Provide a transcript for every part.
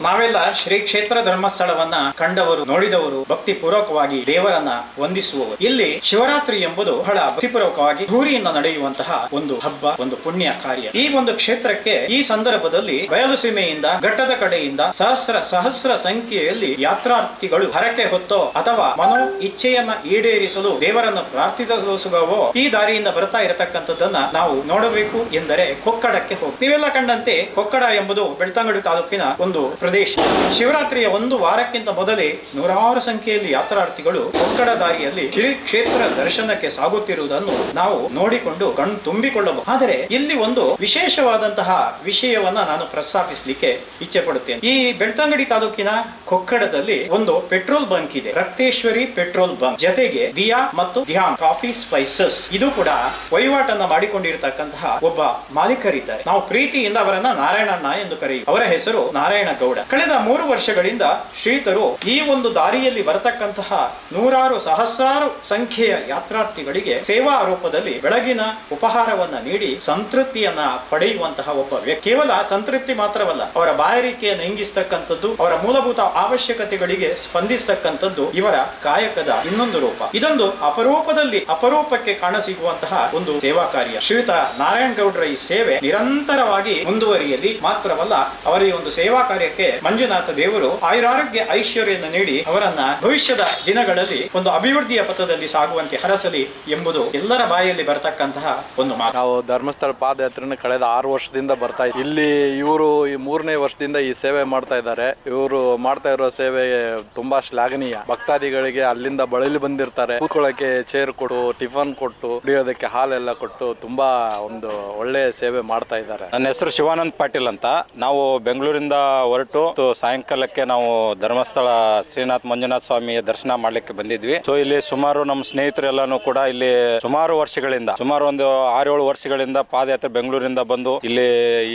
ನಾವೆಲ್ಲ ಶ್ರೀ ಕ್ಷೇತ್ರ ಧರ್ಮಸ್ಥಳವನ್ನ ಕಂಡವರು, ನೋಡಿದವರು ಭಕ್ತಿ ಪೂರ್ವಕವಾಗಿ ದೇವರನ್ನ ವಂದಿಸುವವರು. ಇಲ್ಲಿ ಶಿವರಾತ್ರಿ ಎಂಬುದು ಬಹಳ ಭಕ್ತಿಪೂರ್ವಕವಾಗಿ ಧೂರಿಯಿಂದ ನಡೆಯುವಂತಹ ಒಂದು ಹಬ್ಬ, ಒಂದು ಪುಣ್ಯ ಕಾರ್ಯ. ಈ ಒಂದು ಕ್ಷೇತ್ರಕ್ಕೆ ಈ ಸಂದರ್ಭದಲ್ಲಿ ಬಯಲು ಸೀಮೆಯಿಂದ ಘಟ್ಟದ ಕಡೆಯಿಂದ, ಸಹಸ್ರ ಸಹಸ್ರ ಸಂಖ್ಯೆಯಲ್ಲಿ ಯಾತ್ರಾರ್ಥಿಗಳು ಹರಕೆ ಹೊತ್ತೋ ಅಥವಾ ಮನೋ ಇಚ್ಛೆಯನ್ನ ಈಡೇರಿಸಲು ದೇವರನ್ನು ಪ್ರಾರ್ಥಿಸುವವೋ ಈ ದಾರಿಯಿಂದ ಬರ್ತಾ ಇರತಕ್ಕಂಥದ್ದನ್ನ ನಾವು ನೋಡಬೇಕು ಎಂದರೆ ಕೊಕ್ಕಡಕ್ಕೆ ಹೋಗಿ. ನೀವೆಲ್ಲ ಕಂಡಂತೆ ಕೊಕ್ಕಡ ಎಂಬುದು ಬೆಳ್ತಂಗಡಿ ತಾಲೂಕಿನ ಒಂದು ಪ್ರದೇಶ. ಶಿವರಾತ್ರಿಯ ಒಂದು ವಾರಕ್ಕಿಂತ ಮೊದಲೇ ನೂರಾರು ಸಂಖ್ಯೆಯಲ್ಲಿ ಯಾತ್ರಾರ್ಥಿಗಳು ಕೊಕ್ಕಡ ದಾರಿಯಲ್ಲಿ ಶ್ರೀ ಕ್ಷೇತ್ರ ದರ್ಶನಕ್ಕೆ ಸಾಗುತ್ತಿರುವುದನ್ನು ನಾವು ನೋಡಿಕೊಂಡು ಕಣ್ ತುಂಬಿಕೊಳ್ಳಬಹುದು. ಆದರೆ ಇಲ್ಲಿ ಒಂದು ವಿಶೇಷವಾದಂತಹ ವಿಷಯವನ್ನ ನಾನು ಪ್ರಸ್ತಾಪಿಸಲಿಕ್ಕೆ ಇಚ್ಛೆ ಪಡುತ್ತೇನೆ. ಈ ಬೆಳ್ತಂಗಡಿ ತಾಲೂಕಿನ ಕೊಕ್ಕಡದಲ್ಲಿ ಒಂದು ಪೆಟ್ರೋಲ್ ಬಂಕ್ ಇದೆ. Rakteshwari petrol bunk. ಜತೆಗೆ ದಿಯಾ ಮತ್ತು ಧ್ಯಾನ್ ಕಾಫಿ ಸ್ಪೈಸಸ್. ಇದು ಕೂಡ ವಹಿವಾಟನ್ನ ಮಾಡಿಕೊಂಡಿರತಕ್ಕಂತಹ ಒಬ್ಬ ಮಾಲೀಕರಿದ್ದಾರೆ. ನಾವು ಪ್ರೀತಿಯಿಂದ ಅವರನ್ನ ನಾರಾಯಣಣ್ಣ ಎಂದು ಕರೆಯುವ. ಅವರ ಹೆಸರು ನಾರಾಯಣ ಗೌಡ ಕಳೆದ ಮೂರು ವರ್ಷಗಳಿಂದ ಶ್ರೀತರು ಈ ಒಂದು ದಾರಿಯಲ್ಲಿ ಬರತಕ್ಕಂತಹ ನೂರಾರು ಸಹಸ್ರಾರು ಸಂಖ್ಯೆಯ ಯಾತ್ರಾರ್ಥಿಗಳಿಗೆ ಸೇವಾ ರೂಪದಲ್ಲಿ ಬೆಳಗಿನ ಉಪಹಾರವನ್ನ ನೀಡಿ ಸಂತೃಪ್ತಿಯನ್ನ ಪಡೆಯುವಂತಹ ಒಬ್ಬ ವ್ಯಕ್ತಿ. ಕೇವಲ ಸಂತೃಪ್ತಿ ಮಾತ್ರವಲ್ಲ, ಅವರ ಬಾಯಾರಿಕೆಯನ್ನು ಇಂಗಿಸ್ತಕ್ಕಂಥದ್ದು ಅವರ ಮೂಲಭೂತ ಅವಶ್ಯಕತೆಗಳಿಗೆ ಸ್ಪಂದಿಸ್ತಕ್ಕಂಥದ್ದು ಇವರ ಕಾಯಕದ ಇನ್ನೊಂದು ರೂಪ. ಇದೊಂದು ಅಪರೂಪದಲ್ಲಿ ಅಪರೂಪಕ್ಕೆ ಕಾಣಸಿಗುವಂತಹ ಒಂದು ಸೇವಾ ಕಾರ್ಯ. ಶ್ರೀಯುತ ನಾರಾಯಣ ಗೌಡ್ರ ಈ ಸೇವೆ ನಿರಂತರವಾಗಿ ಮುಂದುವರಿಯಲಿ ಮಾತ್ರವಲ್ಲ, ಅವರ ಒಂದು ಸೇವಾ ಕಾರ್ಯಕ್ಕೆ ಮಂಜುನಾಥ ದೇವರು ಆಯುರಾರೋಗ್ಯ ಐಶ್ವರ್ಯವನ್ನು ನೀಡಿ ಅವರನ್ನ ಭವಿಷ್ಯದ ದಿನಗಳಲ್ಲಿ ಒಂದು ಅಭಿವೃದ್ಧಿಯ ಪಥದಲ್ಲಿ ಸಾಗುವಂತೆ ಹರಸಲಿ ಎಂಬುದು ಎಲ್ಲರ ಬಾಯಲ್ಲಿ ಬರತಕ್ಕಂತಹ ಒಂದು ಮಾತು. ನಾವು ಧರ್ಮಸ್ಥಳ ಪಾದಯಾತ್ರೆನ ಕಳೆದ ಆರು ವರ್ಷದಿಂದ ಬರ್ತಾ ಇದ್ದೀವಿ ಇಲ್ಲಿ ಇವರು ಈ ಮೂರನೇ ವರ್ಷದಿಂದ ಈ ಸೇವೆ ಮಾಡ್ತಾ ಇದ್ದಾರೆ. ಇವರು ಮಾಡ್ತಾ ಇರೋ ಸೇವೆ ತುಂಬಾ ಶ್ಲಾಘನೀಯ. ಭಕ್ತಾದಿಗಳಿಗೆ ಅಲ್ಲಿಂದ ಬಳಲಿ ಬಂದಿರ್ತಾರೆ. ಕೂತ್ಕೊಳ್ಳೋಕೆ ಚೇರ್ ಕೊಟ್ಟು ಟಿಫನ್ ಕೊಟ್ಟು ಕುಡಿಯೋದಕ್ಕೆ ಹಾಲೆಲ್ಲ ಕೊಟ್ಟು ತುಂಬಾ ಒಂದು ಒಳ್ಳೆ ಸೇವೆ ಮಾಡ್ತಾ ಇದ್ದಾರೆ. ನನ್ನ ಹೆಸರು ಶಿವಾನಂದ್ ಪಾಟೀಲ್ ಅಂತ. ನಾವು ಬೆಂಗಳೂರಿಂದ ಹೊರಟು ಮತ್ತು ಸಾಯಂಕಾಲಕ್ಕೆ ನಾವು ಧರ್ಮಸ್ಥಳ ಶ್ರೀನಾಥ್ ಮಂಜುನಾಥ ಸ್ವಾಮಿಯ ದರ್ಶನ ಮಾಡ್ಲಿಕ್ಕೆ ಬಂದಿದ್ವಿ. ಸೊ ಇಲ್ಲಿ ಸುಮಾರು ನಮ್ಮ ಸ್ನೇಹಿತರೆಲ್ಲಾನು ಕೂಡ ಇಲ್ಲಿ ಸುಮಾರು ವರ್ಷಗಳಿಂದ, ಸುಮಾರು ಒಂದು ಆರೇಳು ವರ್ಷಗಳಿಂದ ಪಾದಯಾತ್ರೆ ಬೆಂಗಳೂರಿಂದ ಬಂದು ಇಲ್ಲಿ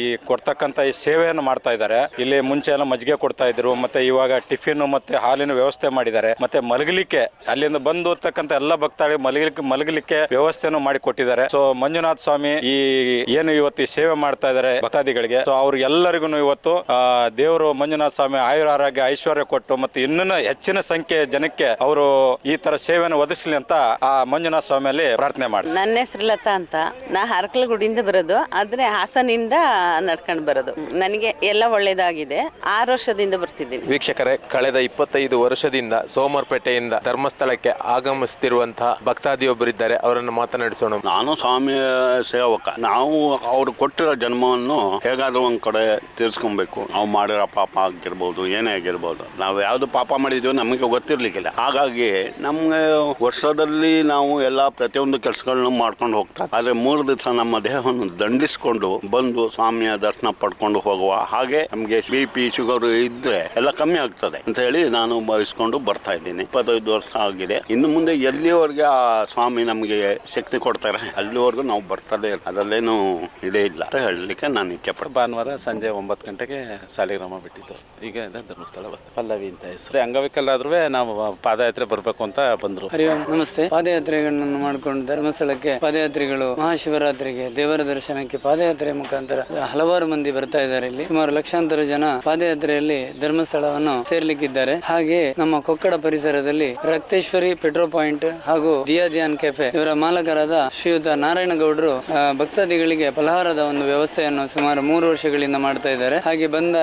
ಈ ಕೊಡ್ತಕ್ಕಂತ ಈ ಸೇವೆಯನ್ನು ಮಾಡ್ತಾ ಇದ್ದಾರೆ. ಇಲ್ಲಿ ಮುಂಚೆ ಎಲ್ಲ ಮಜ್ಜಿಗೆ ಕೊಡ್ತಾ ಇದ್ರು, ಮತ್ತೆ ಇವಾಗ ಟಿಫಿನ್ ಮತ್ತೆ ಹಾಲಿನ ವ್ಯವಸ್ಥೆ ಮಾಡಿದ್ದಾರೆ. ಮತ್ತೆ ಮಲಗಲಿಕ್ಕೆ, ಅಲ್ಲಿಂದ ಬಂದು ಹೋಗ್ತಕ್ಕಂತ ಎಲ್ಲ ಭಕ್ತಾಳಿ ಮಲಗಲಿಕ್ಕೆ ಮಲಗಲಿಕ್ಕೆ ವ್ಯವಸ್ಥೆನೂ ಮಾಡಿ ಕೊಟ್ಟಿದ್ದಾರೆ. ಸೊ ಮಂಜುನಾಥ ಸ್ವಾಮಿ ಈ ಏನು ಇವತ್ತು ಸೇವೆ ಮಾಡ್ತಾ ಇದ್ದಾರೆ ಭಕ್ತಾದಿಗಳಿಗೆ. ಸೊ ಅವ್ರಿಗೆಲ್ಲರಿಗೂ ಇವತ್ತು ದೇವರು ಮಂಜುನಾಥ ಸ್ವಾಮಿ ಆಯುರಾರೋಗ್ಯ ಐಶ್ವರ್ಯ ಕೊಟ್ಟು ಮತ್ತು ಇನ್ನೂ ಹೆಚ್ಚಿನ ಸಂಖ್ಯೆ ಜನಕ್ಕೆ ಅವರು ಈ ತರ ಸೇವೆಯನ್ನು ಒದಗಿಸಲಿ ಅಂತ ಆ ಮಂಜುನಾಥ ಸ್ವಾಮಿಯಲ್ಲಿ ಪ್ರಾರ್ಥನೆ ಮಾಡಿ. ನನ್ನ ಹೆಸರು ಲತಾ ಅಂತ. ನಾ ಹರಕಲಗುಡಿಯಿಂದ ಬರೋದು. ಆದ್ರೆ ಹಾಸನಿಂದ ನಡ್ಕೊಂಡು ಬರೋದು. ನನಗೆ ಎಲ್ಲ ಒಳ್ಳೇದಾಗಿದೆ. ಆರು ವರ್ಷದಿಂದ ಬರ್ತಿದ್ದೀನಿ. ವೀಕ್ಷಕರೇ ಕಳೆದ ಇಪ್ಪತ್ತೈದು ವರ್ಷದಿಂದ ಸೋಮವಾರಪೇಟೆಯಿಂದ ಧರ್ಮಸ್ಥಳಕ್ಕೆ ಆಗಮಿಸುತ್ತಿರುವಂತಹ ಭಕ್ತಾದಿಯೊಬ್ಬರಿದ್ದಾರೆ. ಅವರನ್ನು ಮಾತನಾಡಿಸೋಣ. ನಾನು ಸ್ವಾಮಿ ಸೇವಕ. ನಾವು ಅವರು ಕೊಟ್ಟಿರೋ ಜನ್ಮವನ್ನು ಹೇಗಾದ್ರೂ ಒಂದ್ ಕಡೆ ತೀರ್ಸ್ಕೊಬೇಕು. ನಾವು ಮಾಡಿರೋ ಪಾಪ. ಆಗಿರ್ಬೋದು, ಏನೇ ಆಗಿರ್ಬೋದು, ನಾವು ಯಾವುದು ಪಾಪ ಮಾಡಿದ್ವೋ ನಮಗೆ ಗೊತ್ತಿರಲಿಕ್ಕಿಲ್ಲ. ಹಾಗಾಗಿ ನಮಗೆ ವರ್ಷದಲ್ಲಿ ನಾವು ಎಲ್ಲ ಪ್ರತಿಯೊಂದು ಕೆಲಸಗಳನ್ನು ಮಾಡ್ಕೊಂಡು ಹೋಗ್ತಾ, ಆದರೆ ಮೂರು ದಿವಸ ನಮ್ಮ ದೇಹವನ್ನು ದಂಡಿಸ್ಕೊಂಡು ಬಂದು ಸ್ವಾಮಿಯ ದರ್ಶನ ಪಡ್ಕೊಂಡು ಹೋಗುವ ಹಾಗೆ ನಮಗೆ ಬಿ ಪಿ ಶುಗರ್ ಇದ್ರೆ ಎಲ್ಲ ಕಮ್ಮಿ ಆಗ್ತದೆ ಅಂತ ಹೇಳಿ ನಾನು ಭಾವಿಸ್ಕೊಂಡು ಬರ್ತಾ ಇದ್ದೀನಿ. ಇಪ್ಪತ್ತೈದು ವರ್ಷ ಆಗಿದೆ. ಇನ್ನು ಮುಂದೆ ಎಲ್ಲಿವರೆಗೆ ಆ ಸ್ವಾಮಿ ನಮಗೆ ಶಕ್ತಿ ಕೊಡ್ತಾರೆ, ಅಲ್ಲಿವರೆಗೂ ನಾವು ಬರ್ತದೆ ಅದರಲ್ಲೇನು ಇದೇ ಇಲ್ಲ ಅಂತ ಹೇಳಲಿಕ್ಕೆ ನಾನು ಇಚ್ಛೆ ಭಾನುವಾರ ಸಂಜೆ ಒಂಬತ್ತು ಗಂಟೆಗೆ ಸಾಲಿಗ್ರಾಮ ಬಿಟ್ಟಿದ್ದು ಈಗ ಇದೆ ಧರ್ಮಸ್ಥಳ ಬರ್ತದೆ. ಪಲ್ಲವಿ ಅಂತ ಹೆಸರು. ಅಂಗವಿಕಲಾದ್ರೂ ನಾವು ಪಾದಯಾತ್ರೆ ಬರಬೇಕು ಅಂತ ಬಂದರು. ಹರಿ ಓಂ ನಮಸ್ತೆ. ಪಾದಯಾತ್ರೆಗಳನ್ನು ಮಾಡಿಕೊಂಡು ಧರ್ಮಸ್ಥಳಕ್ಕೆ ಪಾದಯಾತ್ರಿಗಳು ಮಹಾಶಿವರಾತ್ರಿಗೆ ದೇವರ ದರ್ಶನಕ್ಕೆ ಪಾದಯಾತ್ರೆ ಮುಖಾಂತರ ಹಲವಾರು ಮಂದಿ ಬರ್ತಾ ಇದ್ದಾರೆ ಇಲ್ಲಿ. ಸುಮಾರು ಲಕ್ಷಾಂತರ ಜನ ಪಾದಯಾತ್ರೆಯಲ್ಲಿ ಧರ್ಮಸ್ಥಳವನ್ನು ಸೇರ್ಲಿಕ್ಕಿದ್ದಾರೆ. ಹಾಗೆ ನಮ್ಮ ಕೊಕ್ಕಡ ಪರಿಸರದಲ್ಲಿ ರಕ್ತೇಶ್ವರಿ ಪೆಟ್ರೋ ಪಾಯಿಂಟ್ ಹಾಗೂ ದಿಯಾ ದಿಯಾನ್ ಕೆಫೆ ಇವರ ಮಾಲಕರಾದ ಶ್ರೀಯುತ ನಾರಾಯಣ ಗೌಡರು ಆ, ಭಕ್ತಾದಿಗಳಿಗೆ ಫಲಹಾರದ ಒಂದು ವ್ಯವಸ್ಥೆಯನ್ನು ಸುಮಾರು ಮೂರು ವರ್ಷಗಳಿಂದ ಮಾಡ್ತಾ ಇದ್ದಾರೆ. ಹಾಗೆ ಬಂದ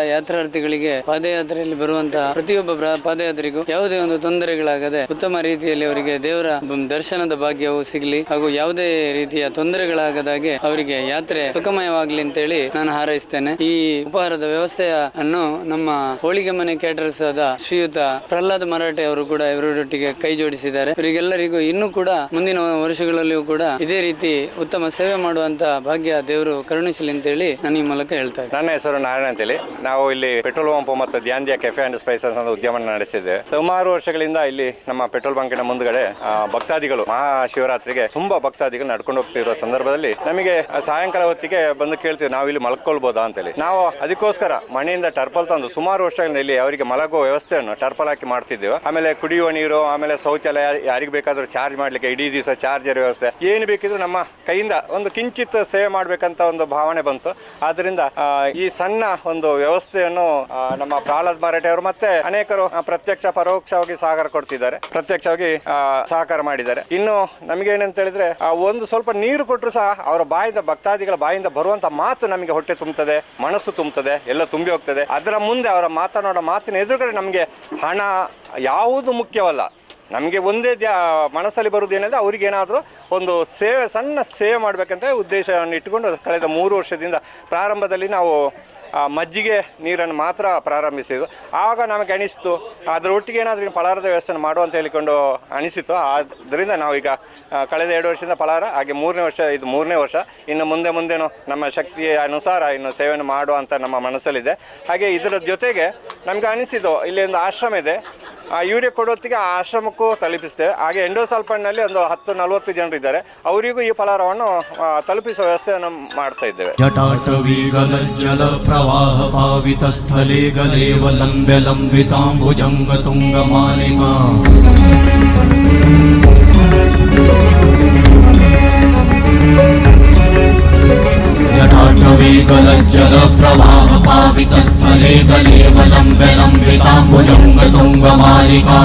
ಯಾತ್ರಾರ್ಥಿಗಳಿಗೆ ಪಾದಯಾತ್ರೆಯಲ್ಲಿ ಬರುವಂತಹ ಪ್ರತಿಯೊಬ್ಬ ಪ್ರ- ಪಾದಯಾತ್ರಿಗೂ ಯಾವುದೇ ಒಂದು ತೊಂದರೆಗಳಾಗದೆ ಉತ್ತಮ ರೀತಿಯಲ್ಲಿ ಅವರಿಗೆ ದೇವರ ದರ್ಶನದ ಭಾಗ್ಯವು ಸಿಗಲಿ ಹಾಗೂ ಯಾವುದೇ ರೀತಿಯ ತೊಂದರೆಗಳಾಗದಾಗೆ ಅವರಿಗೆ ಯಾತ್ರೆ ಸುಖಮಯವಾಗಲಿ ಅಂತೇಳಿ ನಾನು ಹಾರೈಸ್ತೇನೆ. ಈ ಉಪಹಾರದ ವ್ಯವಸ್ಥೆಯನ್ನು ನಮ್ಮ ಹೋಳಿಗೆ ಮನೆ ಕ್ಯಾಟರ್ಸ್ ಆದ ಶ್ರೀಯುತ ಪ್ರಹ್ಲಾದ್ ಮರಾಠೆ ಅವರು ಕೂಡ ಇವರೊಟ್ಟಿಗೆ ಕೈ ಜೋಡಿಸಿದ್ದಾರೆ. ಇವರಿಗೆಲ್ಲರಿಗೂ ಇನ್ನೂ ಕೂಡ ಮುಂದಿನ ವರ್ಷಗಳಲ್ಲಿಯೂ ಕೂಡ ಇದೇ ರೀತಿ ಉತ್ತಮ ಸೇವೆ ಮಾಡುವಂತ ಭಾಗ್ಯ ದೇವರು ಕರುಣಿಸಲಿ ಅಂತೇಳಿ ನಾನು ಈ ಮೂಲಕ ಹೇಳ್ತಾ ನನ್ನ ಹೆಸರು ನಾರಾಯಣ ಅಂತೇಳಿ. ನಾವು ಇಲ್ಲಿ ಪೆಟ್ರೋಲ್ ಪಂಪ್ ಮತ್ತು ಧ್ಯಾನ್ದಿಯ ಕೆಫೆ ಅಂಡ್ ಸ್ಪೈಸಸ್ ಅಂತ ಉದ್ಯಮ ನಡೆಸಿದೆ ಸುಮಾರು ವರ್ಷಗಳಿಂದ ಇಲ್ಲಿ ನಮ್ಮ ಪೆಟ್ರೋಲ್ ಬಂಕಿನ ಮುಂದ್ಗಡೆ ಭಕ್ತಾದಿಗಳು ಮಹಾಶಿವರಾತ್ರಿಗೆ ತುಂಬಾ ಭಕ್ತಾದಿಗಳು ನಡ್ಕೊಂಡು ಹೋಗ್ತಿರೋ ಸಂದರ್ಭದಲ್ಲಿ ನಮಗೆ ಸಾಯಂಕಾಲ ಹೊತ್ತಿಗೆ ಬಂದು ಕೇಳ್ತೀವಿ ನಾವು ಇಲ್ಲಿ ಮಲ್ಕೊಳ್ಬೋದಾ? ಅಂತೇಳಿ. ನಾವು ಅದಕ್ಕೋಸ್ಕರ ಮನೆಯಿಂದ ಟರ್ಪಲ್ ತಂದು ಸುಮಾರು ವರ್ಷಗಳಿಂದ ಇಲ್ಲಿ ಅವರಿಗೆ ಮಲಗುವ ವ್ಯವಸ್ಥೆಯನ್ನು ಟರ್ಪಲ್ ಹಾಕಿ ಮಾಡ್ತಿದ್ದೇವೆ. ಆಮೇಲೆ ಕುಡಿಯುವ ನೀರು ಆಮೇಲೆ ಶೌಚಾಲಯ ಯಾರಿಗೆ ಬೇಕಾದರೂ ಚಾರ್ಜ್ ಮಾಡ್ಲಿಕ್ಕೆ ಇಡೀ ದಿವಸ ಚಾರ್ಜರ್ ವ್ಯವಸ್ಥೆ. ಏನು ಬೇಕಿದ್ರು ನಮ್ಮ ಕೈಯಿಂದ ಒಂದು ಕಿಂಚಿತ್ ಸೇವೆ ಮಾಡ್ಬೇಕಂತ ಒಂದು ಭಾವನೆ ಬಂತು. ಆದ್ರಿಂದ ಆ, ಈ ಸಣ್ಣ ಒಂದು ವ್ಯವಸ್ಥೆಯನ್ನು ನಮ್ಮ ಪ್ರಹ್ಲಾದ್ ಮಾರಾಟೆ ಅವರು ಮತ್ತೆ ಅನೇಕರು ಪ್ರತ್ಯಕ್ಷ, ಪರೋಕ್ಷವಾಗಿ ಸಹಕಾರ ಕೊಡ್ತಿದ್ದಾರೆ. ಪ್ರತ್ಯಕ್ಷವಾಗಿ ಸಹಕಾರ ಮಾಡಿದ್ದಾರೆ. ಇನ್ನು ನಮಗೆ ಏನಂತ ಹೇಳಿದ್ರೆ ಒಂದು ಸ್ವಲ್ಪ ನೀರು ಕೊಟ್ಟರು ಸಹ ಅವರ ಬಾಯಿಂದ, ಭಕ್ತಾದಿಗಳ ಬಾಯಿಂದ ಬರುವಂತ ಮಾತು ನಮಗೆ ಹೊಟ್ಟೆ ತುಂಬುತ್ತದೆ, ಮನಸ್ಸು ತುಂಬುತ್ತದೆ, ಎಲ್ಲ ತುಂಬಿ ಹೋಗ್ತದೆ. ಅದರ ಮುಂದೆ ಅವರ ಮಾತನಾಡೋ ಮಾತಿನ ಎದುರುಗಡೆ ನಮಗೆ ಹಣ ಯಾವುದು ಮುಖ್ಯವಲ್ಲ. ನಮಗೆ ಒಂದೇ ದ್ಯಾ, ಮನಸ್ಸಲ್ಲಿ ಬರುವುದು ಏನಂದ್ರೆ ಅವ್ರಿಗೆ ಏನಾದರೂ ಒಂದು ಸೇವೆ, ಸಣ್ಣ ಸೇವೆ ಮಾಡಬೇಕಂತ ಉದ್ದೇಶವನ್ನು ಇಟ್ಟುಕೊಂಡು ಕಳೆದ ಮೂರು ವರ್ಷದಿಂದ ಪ್ರಾರಂಭದಲ್ಲಿ ನಾವು ಮಜ್ಜಿಗೆ ನೀರನ್ನು ಮಾತ್ರ ಪ್ರಾರಂಭಿಸಿದ್ದು ಆವಾಗ ನಮಗೆ ಅನಿಸ್ತು ಅದರ ಒಟ್ಟಿಗೆ ಏನಾದರೂ ಫಲಾರದ ವ್ಯವಸ್ಥೆ ಮಾಡು ಅಂತ ಹೇಳಿಕೊಂಡು ಅನಿಸಿತು. ಆದ್ದರಿಂದ ನಾವೀಗ ಕಳೆದ ಎರಡು ವರ್ಷದಿಂದ ಫಲಾರ ಹಾಗೆ ಮೂರನೇ ವರ್ಷ, ಇದು ಮೂರನೇ ವರ್ಷ, ಇನ್ನು ಮುಂದೆ ಮುಂದೆನೂ ನಮ್ಮ ಶಕ್ತಿಯ ಅನುಸಾರ ಇನ್ನು ಸೇವೆಯನ್ನು ಮಾಡುವಂಥ ನಮ್ಮ ಮನಸ್ಸಲ್ಲಿದೆ. ಹಾಗೆ ಇದರ ಜೊತೆಗೆ ನಮಗೆ ಅನಿಸಿದ್ದು ಇಲ್ಲಿ ಒಂದು ಆಶ್ರಮ ಇದೆ. ಯೂರಿಯಾ ಕೊಡೋತ್ತಿಗೆ ಆ ಆಶ್ರಮಕ್ಕೂ ತಲುಪಿಸ್ತೇವೆ. ಹಾಗೆ ಎಂಡೋಸಲ್ಪಣ್ಣಲ್ಲಿ ಒಂದು ಹತ್ತು ನಲವತ್ತು ಜನರಿದ್ದಾರೆ ಅವರಿಗೂ ಈ ಫಲಾರವನ್ನು ತಲುಪಿಸುವ ವ್ಯವಸ್ಥೆಯನ್ನು ಮಾಡ್ತಾ ಇದ್ದೇವೆ. ಜಲ ಪ್ರವಾಹ ಪಾವಿತ ಸ್ಥಳೇ ಗಲೇವ ಲಂಬೆ ಲಂಬಿತಾಂಬುಜಂಗ ತುಂಗ ಮಾಲಿಮಾ वितस्थले कलेवलम्बलम्बिताम्बुजङ्गतुङ्गमालिका